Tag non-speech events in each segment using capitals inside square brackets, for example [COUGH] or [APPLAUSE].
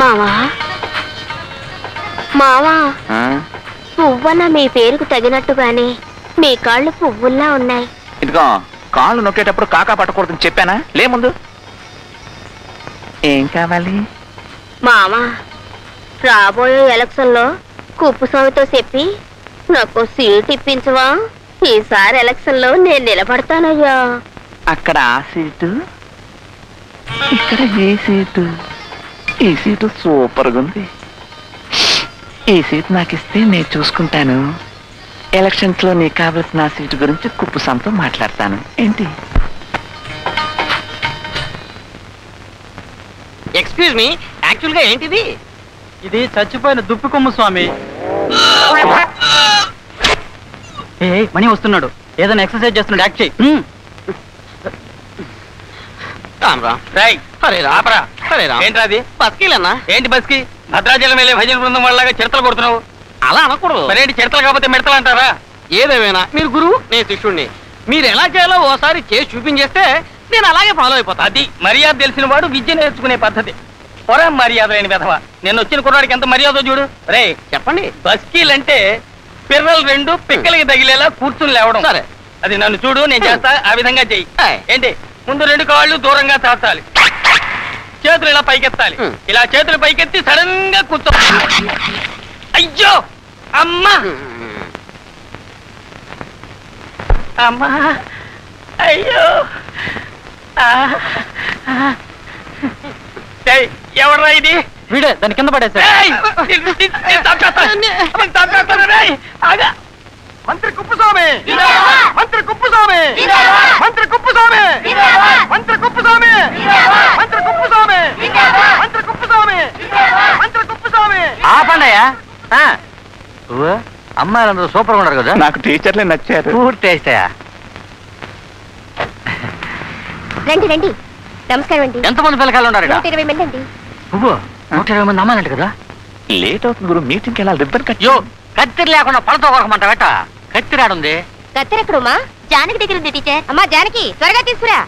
మావా? మావా పువ్వన్న మీ పేరుకు తగినట్టుగానే మీ కాళ్ళు పువ్వుల్లా ఉన్నాయి. ఇదిగో కాళ్ళు నొక్కేటప్పుడు కాకా పట్టకూడదని చెప్పానా? లే ముందు. ఏం కావాలి? మావా రాబోయే ఎలక్షన్లో కుప్పు స్వామితో చెప్పి నాకు సీట్ ఇప్పించవా? ఈసారి ఎలక్షన్లో నేను నిలబడతానయ్యా. అక్కడ ఆ సీటు? ఇక్కడ ఏ సీటు? ఈ సీటు సూపర్గా ఉంది. ఈ సీట్ నాకు ఇస్తే నేను చూసుకుంటాను. ఎలక్షన్స్లో నీకు కావలసిన సీటు గురించి కుప్పుసాంతో మాట్లాడతాను. ఏంటి? ఎక్స్క్యూజ్ మీ యాక్చువల్గా ఏంటిది? ఇది చచ్చిపోయిన దుప్పు కొమ్ము స్వామి [LAUGHS] ఏ మణి వస్తున్నాడు. ఏదైనా ఎక్సర్సైజ్ చేస్తున్నాడు యాక్ట్ చేయి. రామ్ రామ్ రై హరే రామ్ ఆపరా. హరే రామ్ ఏంట్రా అది? బస్కీలన్నా ఏంటి బస్కి? భద్రాచలం వెళ్ళే భజన బృందం వాళ్ళగా చిరతలు కొడుతున్నావు. అలా అనకూడదు. మరేంటి చిరతలు కాకపోతే మిడతలు అంటారా ఏదేమైనా మీరు గురువు నేను శిష్యుణ్ణి. మీరు ఎలా చేయాలో ఓసారి చేసి చూపించేస్తే నేను అలాగే ఫాలో అయిపోతా. అది మర్యాద తెలిసిన వాడు విద్య నేర్చుకునే పద్ధతి. పొర మర్యాద లేని విధవ. నేను వచ్చిన కుర్రాడికి ఎంత మర్యాద చూడు. రే చెప్పండి. బస్కీలు అంటే పిర్రలు రెండు పిక్కలకి తగిలేలా కూర్చుని లేవడం. సరే. అది నన్ను చూడు నేను చేస్తా ఆ విధంగా చెయ్యి. ఏంటి? ముందు రెండు కాళ్ళు దూరంగా చాచాలి చేతులు ఇలా పైకెత్తాలి. ఇలా చేతులు పైకెత్తి సడన్గా కూర్చో అయ్యో! అమ్మా! అమ్మా! అయ్యో! ఎవర్రా ఇది? వీడే దాని కింద! ఆగా. మంత్రి కుప్పుస్వామి! మంత్రి కుప్పుస్వామి మంత్రి కుప్పుస్వామి మంత్రి కుప్పుస్వామి మంత్రి కుప్పుస్వామి మంత్రి కుప్పుస్వామి మంత్రి కుప్పుస్వామి ఆపండియా అమ్మాయిలందరూ సూపర్గా ఉన్నారు కదా? నాకు టీచర్లే నచ్చారు. పూర్తి వేస్తాయా రండి రండి. నమస్కారం అండి. ఎంతమంది పిల్లకాయలు ఉన్నారు నూట ఇరవై మంది అండి. నువ్వు నూట ఇరవై మంది అమ్మాయిలంట కదా? లేట్ అవుతుంది గురు మీటింగ్కి వెళ్ళాలి రిబ్బన్ కట్ కత్తిరి లేకుండా పళ్ళతో కొరకమంట వెట కత్తిరి ఆడుంది. కత్తెరెక్కడుమా జానకి దగ్గర ఉంది టీచర్. అమ్మా జానకి త్వరగా తీసుకురా.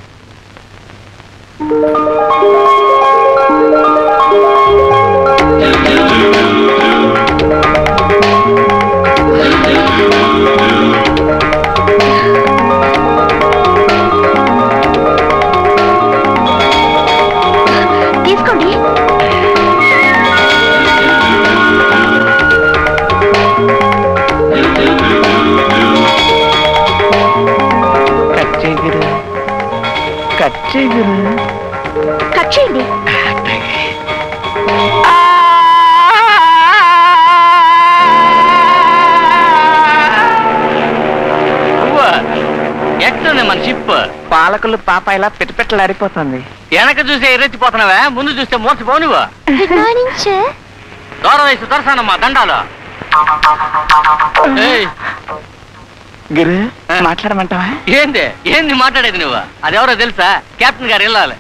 కట్ చేయండి. ఎట్లుంది మన షిప్ పాలకులు పాప ఇలా పిట్టపిట్టలాడిపోతుంది వెనక చూస్తే ఎర్రెచ్చిపోతున్నావా ముందు చూస్తే మోసపోవు నువ్వు. గుడ్ మార్నింగ్ సార్ దూరం వయసు దొరసానమ్మా దండాలు. ఏయ్, గురు మాట్లాడమంటావా? ఏంది? ఏంది మాట్లాడేది నువ్వు? అదెవరో తెలుసా? కెప్టెన్ గారు వెళ్ళాలి.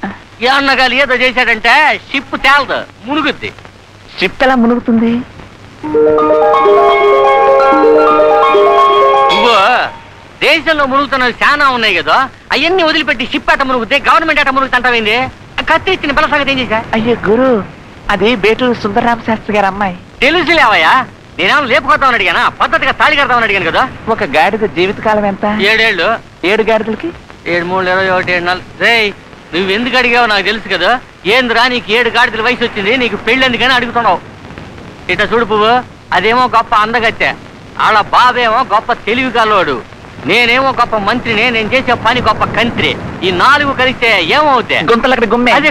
ఏమన్నా గాలి ఏదో చేశాడంటే షిప్ తేలదు మునుగుద్ది. షిప్ ఎలా మునుగుతుంది? నువ్వు దేశంలో మునుగుతున్నవి చాలా ఉన్నాయి కదా అవన్నీ వదిలిపెట్టి షిప్ అట మునుగుతే గవర్నమెంట్ అట మునుగుతుంటావేంది కత్తి ఇచ్చిన పిల్ల సంగతి ఏం చేశా? అయ్యో గురు అది బేటూరు సుందరరామ శాస్త్రి గారు అమ్మాయి. తెలుసులేవయ్యా? నేనేమో లేపుకొద్దామని అడిగానా? పద్ధతిగా తాళి కడతామని అడిగాను కదా. ఒక గాడిద జీవితకాలం ఎంత? ఏడేళ్ళు. ఏడు గాడిదలకి? ఏడు మూడు ఇరవై ఒకటి ఏడు నాలుగు. రేయ్ నువ్వు ఎందుకు అడిగావు నాకు తెలుసు కదా. ఏందిరా నీకు ఏడు గాడిదల వయసు వచ్చింది నీకు పెళ్ళి ఎందుకని అడుగుతున్నావు? ఇట చూడు పువ్వు అదేమో గొప్ప అందగత్తె. వాళ్ళ బాబేమో గొప్ప తెలివి కలవాడు నేనేమో గొప్ప మంత్రిని నేను చేసే పని గొప్ప కంత్రి. ఈ నాలుగు కలిస్తే ఏమవుతాయి? గుంతలక్కడ గుమ్మే. అదే